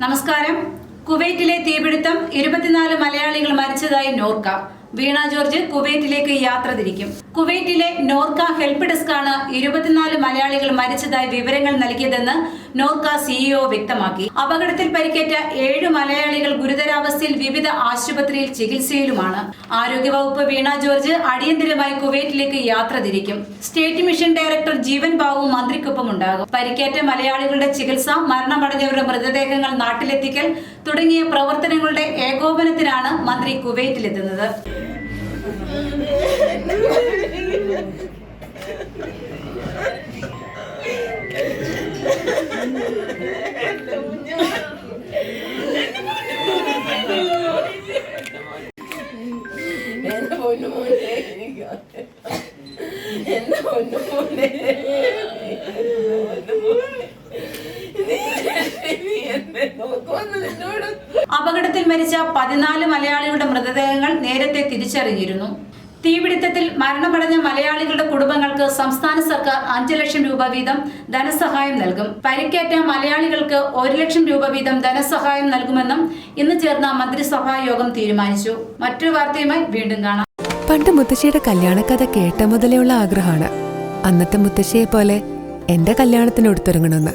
നമസ്കാരം. കുവൈറ്റിലെ തീപിടുത്തം ഇരുപത്തിനാല് മലയാളികൾ മരിച്ചതായി നോർക്ക. വീണ ജോർജ് കുവൈറ്റിലേക്ക് യാത്ര തിരിക്കും. കുവൈറ്റിലെ നോർക്ക ഹെൽപ്പ് ഡെസ്ക് ആണ് ഇരുപത്തിനാല് മലയാളികൾ മരിച്ചതായി വിവരങ്ങൾ നൽകിയതെന്ന് നോർക്ക സിഇഒ വ്യക്തമാക്കി. അപകടത്തിൽ പരിക്കേറ്റ ഏഴ് മലയാളികൾ ഗുരുതരാവസ്ഥയിൽ വിവിധ ആശുപത്രിയിൽ ചികിത്സയിലുമാണ്. ആരോഗ്യവകുപ്പ് വീണ ജോർജ് അടിയന്തരമായി കുവൈറ്റിലേക്ക് യാത്ര തിരിക്കും. State mission director Jeevan Babu മന്ത്രിക്കൊപ്പം ഉണ്ടാകും പരിക്കേറ്റ മലയാളികളുടെ ചികിത്സ മരണമടഞ്ഞവരുടെ മൃതദേഹങ്ങൾ നാട്ടിലെത്തിക്കൽ തുടങ്ങിയ പ്രവർത്തനങ്ങളുടെ ഏകോപനത്തിനാണ് മന്ത്രി കുവൈറ്റിലെത്തുന്നത്. അപകടത്തിൽ മരിച്ച പതിനാല് മലയാളികളുടെ മൃതദേഹങ്ങൾ നേരത്തെ തിരിച്ചറിഞ്ഞിരുന്നു. തീപിടുത്തത്തിൽ മരണമടഞ്ഞ മലയാളികളുടെ കുടുംബങ്ങൾക്ക് സംസ്ഥാന സർക്കാർ അഞ്ചു ലക്ഷം രൂപ വീതം ധനസഹായം നൽകും. പരിക്കേറ്റ മലയാളികൾക്ക് ഒരു ലക്ഷം രൂപ വീതം ധനസഹായം നൽകുമെന്നും ഇന്ന് ചേർന്ന മന്ത്രിസഭാ യോഗം തീരുമാനിച്ചു. മറ്റൊരു വാർത്തയുമായി വീണ്ടും കാണാം. പണ്ട് മുത്തശ്ശിയുടെ കല്യാണക്കഥ കേട്ട മുതലേ ഉള്ള ആഗ്രഹമാണ്. അന്നത്തെ മുത്തശ്ശിയെ പോലെ എന്റെ കല്യാണത്തിന് എടുത്തൊരുങ്ങണമെന്ന്